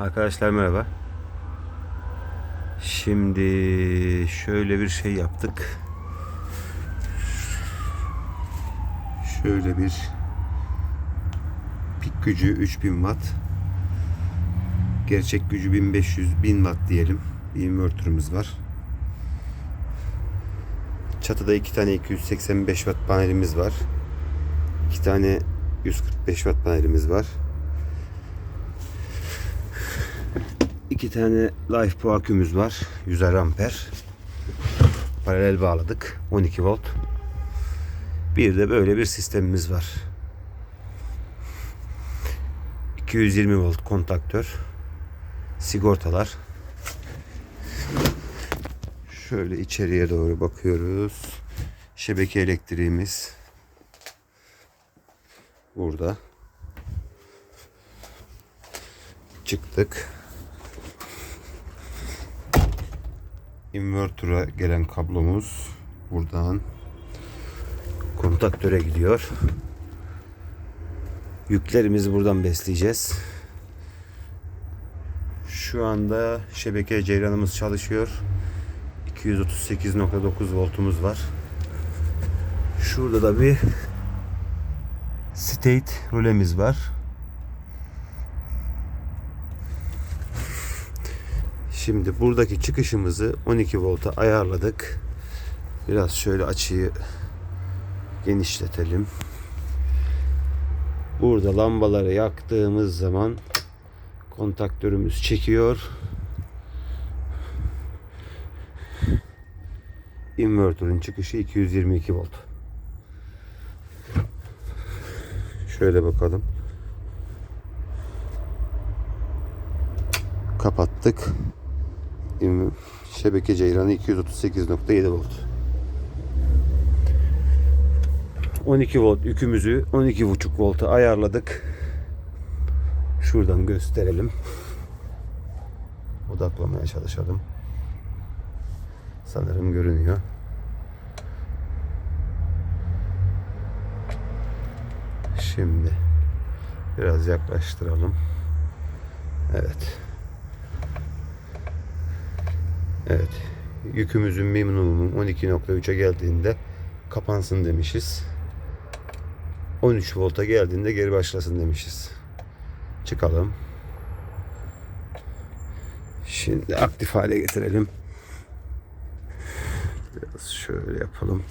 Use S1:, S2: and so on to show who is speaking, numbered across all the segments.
S1: Arkadaşlar merhaba. Şimdi şöyle bir şey yaptık. Şöyle bir pik gücü 3000 watt. Gerçek gücü 1500 1000 watt diyelim. Bir inverter'ımız var. Çatıda iki tane 285 watt panelimiz var. İki tane 145 watt panelimiz var. İki tane life akümüz var. 100 amper. Paralel bağladık. 12 volt. Bir de böyle bir sistemimiz var. 220 volt kontaktör. Sigortalar. Şöyle içeriye doğru bakıyoruz. Şebeke elektriğimiz burada. Çıktık. Inverter'a gelen kablomuz buradan kontaktöre gidiyor. Yüklerimizi buradan besleyeceğiz. Şu anda şebeke ceyranımız çalışıyor. 238.9 voltumuz var. Şurada da bir state rölemiz var. Şimdi buradaki çıkışımızı 12 volta ayarladık. Biraz şöyle açıyı genişletelim. Burada lambaları yaktığımız zaman kontaktörümüz çekiyor. Inverter'ın çıkışı 222 volt. Şöyle bakalım. Kapattık. Şebeke ceyranı 238.7 volt. 12 volt yükümüzü 12.5 volta ayarladık. Şuradan gösterelim. Odaklamaya çalışalım. Sanırım görünüyor. Şimdi biraz yaklaştıralım. Evet. Evet. Yükümüzün minimumum 12.3'e geldiğinde kapansın demişiz. 13 volta geldiğinde geri başlasın demişiz. Çıkalım. Şimdi aktif hale getirelim. Biraz şöyle yapalım.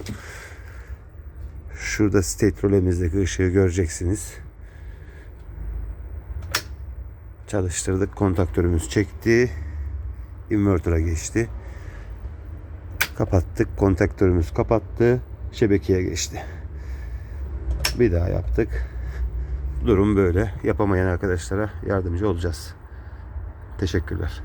S1: Şurada state rolemizdeki ışığı göreceksiniz. Çalıştırdık. Kontaktörümüz çekti. Inverter'a geçti. Kapattık. Kontaktörümüz kapattı. Şebekeye geçti. Bir daha yaptık. Durum böyle. Yapamayan arkadaşlara yardımcı olacağız. Teşekkürler.